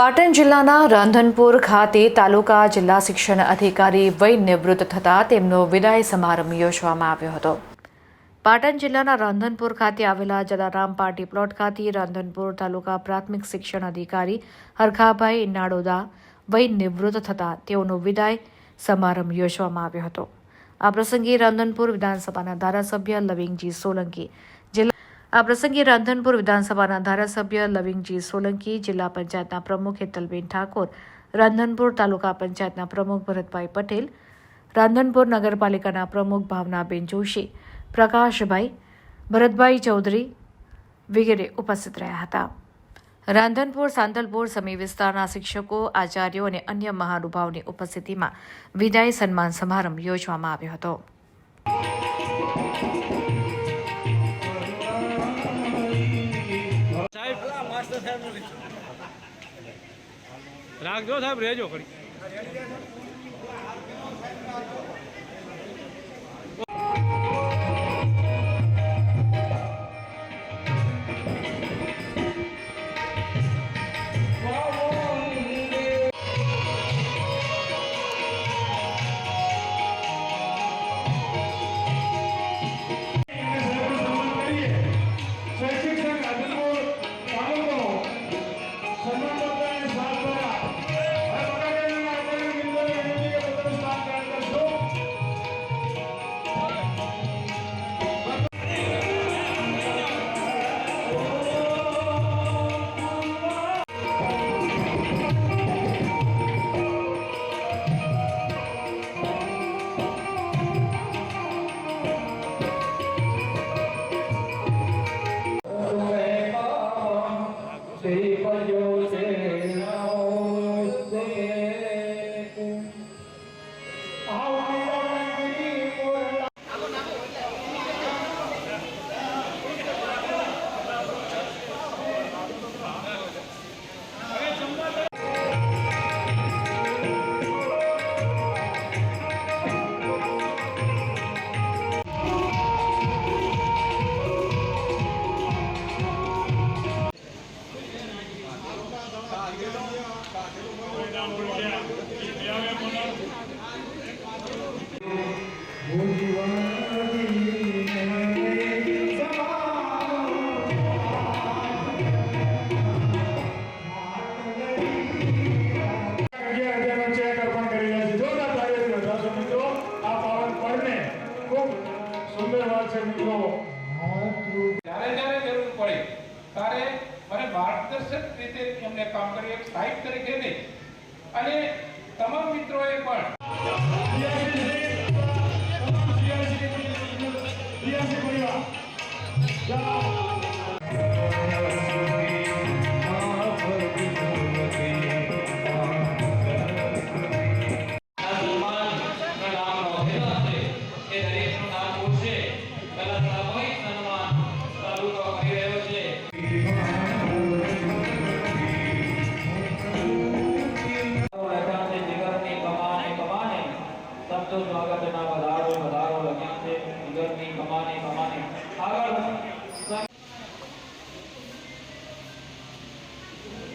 પાટણ જિલ્લાના રાંધનપુર ખાતે તાલુકા જિલ્લા શિક્ષણ અધિકારી વય નિવૃત્ત થતાં તેમનો વિદાય સમારંભ યોજવામાં આવ્યો હતો. પાટણ જિલ્લાના રાંધનપુર ખાતે આવેલા જલારામ પાર્ટી પ્લોટ ખાતે રાંધનપુર તાલુકા પ્રાથમિક શિક્ષણ અધિકારી હરખાભાઈ નાડોદા વય નિવૃત્ત થતાં તેઓનો વિદાય સમારંભ યોજવામાં આવ્યો હતો. આ પ્રસંગે રાંધનપુર વિધાનસભાના ધારાસભ્ય લવિંગજી સોલંકી આ પ્રસંગે રાંધનપુર વિધાનસભાના ધારાસભ્ય લવિંગજી સોલંકી, જિલ્લા પંચાયતના પ્રમુખ હેતલબેન ઠાકોર, રાંધનપુર તાલુકા પંચાયતના પ્રમુખ ભરતભાઈ પટેલ, રાંધનપુર નગરપાલિકાના પ્રમુખ ભાવનાબેન જોશી, પ્રકાશભાઈ ભરતભાઈ ચૌધરી વગેરે ઉપસ્થિત રહ્યા હતા. રાંધનપુર સાંતલપુર સમી વિસ્તારના શિક્ષકો, આચાર્યો અને અન્ય મહાનુભાવની ઉપસ્થિતિમાં વિદાય સન્માન સમારંભ યોજવામાં આવ્યો હતો. રાખજો સાહેબ રહેજો ખરી અગિયાર છે મિત્રો. જ્યારે જ્યારે જરૂર પડે ત્યારે મને માર્ગદર્શક રીતે એમને કામ કરી એક સાહેબ તરીકે નહીં અને તમામ મિત્રોએ પણ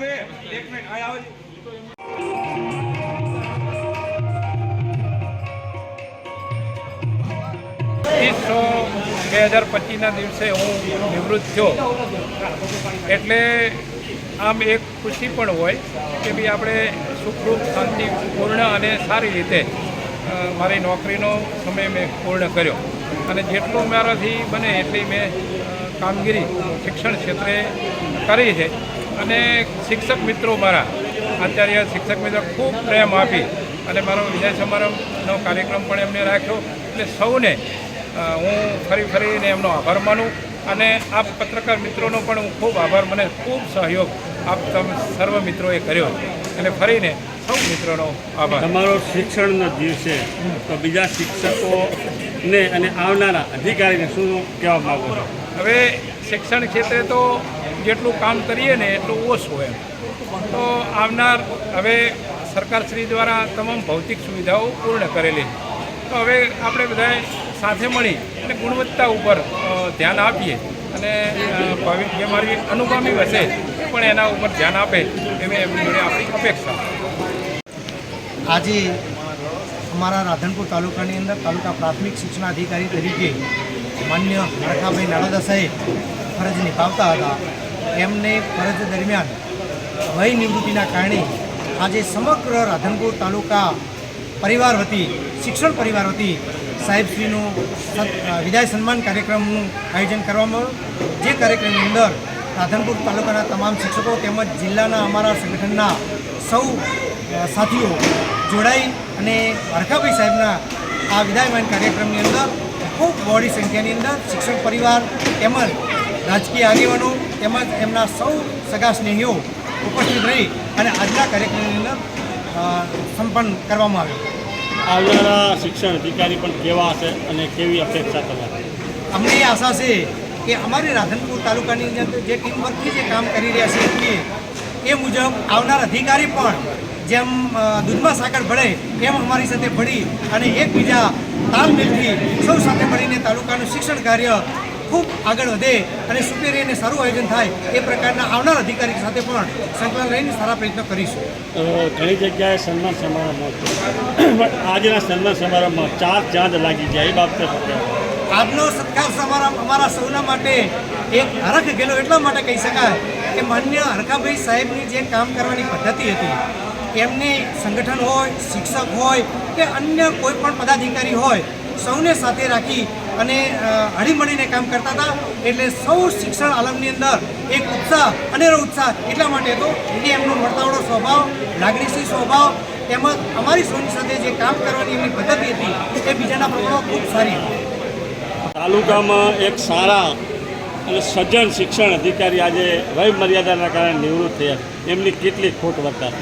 ત્રીસ બે હજાર પચીસના દિવસે હું નિવૃત્ત થયો. એટલે આમ એક ખુશી પણ હોય કે ભાઈ આપણે સુખરૂપ શાંતિપૂર્ણ અને સારી રીતે મારી નોકરીનો સમય મેં પૂર્ણ કર્યો. અને જેટલું મારાથી બને એટલી મેં કામગીરી શિક્ષણ ક્ષેત્રે કરી છે. અને શિક્ષક મિત્રો મારા આચાર્ય શિક્ષક મિત્રો ખૂબ પ્રેમ આપી અને મારો વિજય સમારંભનો કાર્યક્રમ પણ એમને રાખ્યો. એટલે સૌને હું ફરી ફરીને એમનો આભાર માનું અને આ પત્રકાર મિત્રોનો પણ હું ખૂબ આભાર મને ખૂબ સહયોગ આપ તમે સર્વ મિત્રોએ કર્યો. એટલે ફરીને સૌ મિત્રોનો આભાર. તમારો શિક્ષણનો દિવસે છે. તો બીજા શિક્ષકોને અને આવનારા અધિકારીને શું કહેવા માગો છો? હવે શિક્ષણ ક્ષેત્રે તો જેટલું કામ કરીએ ને એટલું ઓછું એમ. તો આવનાર હવે સરકારશ્રી દ્વારા તમામ ભૌતિક સુવિધાઓ પૂર્ણ કરેલી. તો હવે આપણે બધાએ સાથે મળી અને ગુણવત્તા ઉપર ધ્યાન આપીએ અને જે મારી અનુગામી હશે પણ એના ઉપર ધ્યાન આપે એવી એમની આપણી અપેક્ષા. આજે અમારા રાધનપુર તાલુકાની અંદર તાલુકા પ્રાથમિક શિક્ષણાધિકારી તરીકે માન્ય હરખાભાઈ નાળોદા સાહેબ ફરજ નિભાવતા હતા. એમને ફરજ દરમિયાન વય નિવૃત્તિના કારણે આજે સમગ્ર રાધનપુર તાલુકા પરિવાર વતી, શિક્ષણ પરિવાર વતી સાહેબશ્રીનો વિદાય સન્માન કાર્યક્રમનું આયોજન કરવામાં આવ્યું. જે કાર્યક્રમની અંદર રાધનપુર તાલુકાના તમામ શિક્ષકો તેમજ જિલ્લાના અમારા સંગઠનના સૌ સાથીઓ જોડાઈ અને હરખાભાઈ સાહેબના આ વિદાયમાન કાર્યક્રમની અંદર ખૂબ બહોળી સંખ્યાની અંદર શિક્ષક પરિવાર તેમજ રાજકીય આગેવાનો તેમજ એમના સૌ સગા સ્નેહીઓ ઉપસ્થિત રહી અને આજના કાર્યક્રમની અંદર સંપન્ન કરવામાં આવ્યો. આવનારા શિક્ષણ અધિકારી પણ કેવા હશે અને કેવી અપેક્ષા તમારે અમને એ આશા છે કે અમારી રાધનપુર તાલુકાની અંદર જે ટીમ વર્કથી જે કામ કરી રહ્યા છે એ મુજબ આવનાર અધિકારી પણ જેમ દૂધમાં સાકર ભળે એમ અમારી સાથે ભળી અને એકબીજા તાલમેલથી સૌ સાથે મળીને તાલુકાનું શિક્ષણ કાર્ય ખૂબ આગળ વધે અને સુપેરી અને સારું આયોજન થાય એ પ્રકારના આવનાર અધિકારી સાથે પણ સંકલન રહીને સારા પ્રયત્નો કરીશું. તો ઘણી જગ્યાએ સન્માન સમારંભ આજના સન્માન સમારંભમાં ચાર ચાંદ લાગી જાય એ બાબતે આજનો સત્કાર સમારંભ અમારા સૌના માટે એક હરખ ગયેલો એટલા માટે કહી શકાય કે માન્ય હરખાભાઈ સાહેબની જે કામ કરવાની પદ્ધતિ હતી એમને સંગઠન હોય શિક્ષક હોય કે અન્ય કોઈ પણ પદાધિકારી હોય સૌને સાથે રાખી અને હળીમળીને કામ કરતા હતા. એટલે સૌ શિક્ષણ આલમની અંદર એક ઉત્સાહ અનેરો ઉત્સાહ એટલા માટે હતો કે એમનો મળતાવડો સ્વભાવ લાગણીશીલ સ્વભાવ તેમજ અમારી સોની સાથે જે કામ કરવાની એમની પદ્ધતિ હતી એ બીજાના પ્રમાણમાં ખૂબ સારી હતી. તાલુકામાં એક સારા અને સજ્જન શિક્ષણ અધિકારી આજે વય મર્યાદાના કારણે નિવૃત્ત થયા. એમની કેટલી ખોટ વર્તા?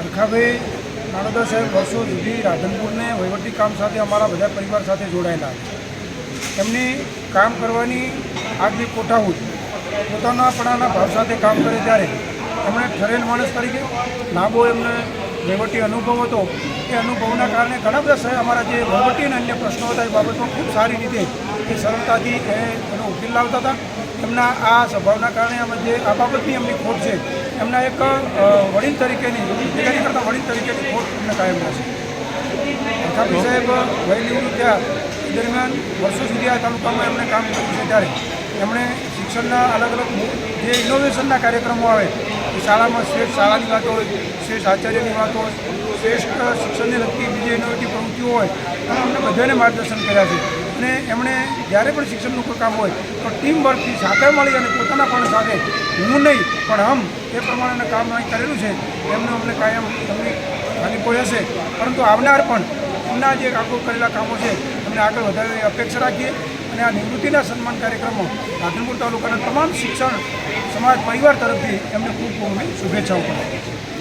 અરખાભાઈ નાણોદા સાહેબ વર્ષો સુધી રાધનપુરને વહીવટી કામ સાથે અમારા બધા પરિવાર સાથે જોડાયેલા એમની કામ કરવાની આગવી કોઠાહૂત પોતાનાપણાના ભાવ સાથે કામ કરે ત્યારે એમણે ઠરેલ માણસ તરીકે લાંબો એમને વહીવટી અનુભવ હતો. એ અનુભવના કારણે ઘણા બધા સાહેબ અમારા જે વહીવટી અને અન્ય પ્રશ્નો હતા એ બાબતમાં ખૂબ સારી રીતે એ સરળતાથી એનો ઉકેલ લાવતા હતા. એમના આ સ્વભાવના કારણે અમે જે આ બાબતની એમની ખોટ છે. એમના એક વડીલ તરીકેની અધિકારી કરતાં વડીલ તરીકેની ખોટ એમને કાયમ રહેશે. અખાબી સાહેબ વય નિવૃત્ત થયા. દરમિયાન વર્ષો સુધી આ તાલુકામાં એમણે કામ કર્યું છે. ત્યારે એમણે શિક્ષણના અલગ અલગ જે ઇનોવેશનના કાર્યક્રમો આવે એ શાળામાં શ્રેષ્ઠ શાળાની વાત હોય શ્રેષ્ઠ આચાર્યની વાત હોય શ્રેષ્ઠ શિક્ષણને લગતી બીજી ઇનોવેટિવ પ્રવૃત્તિઓ હોય અને અમને બધાને માર્ગદર્શન કર્યા છે. અને એમણે જ્યારે પણ શિક્ષણનું કોઈ કામ હોય તો ટીમ વર્કથી સાથે મળી અને પોતાના પણ સાથે હું નહીં પણ હમ એ પ્રમાણેનું કામ અહીં કરેલું છે. એમનું અમને કાયમ એમની ખાલી કોઈ હશે પરંતુ આવનાર પણ એમના જે આગળ કરેલા કામો છે, એમને આગળ વધારવાની અપેક્ષા રાખીએ અને આ નિવૃત્તિના સન્માન કાર્યક્રમો રાધનપુર તાલુકાના તમામ શિક્ષણ સમાજ પરિવાર તરફથી એમને ખૂબ ખૂબ શુભેચ્છાઓ પાઠવીએ. છીએ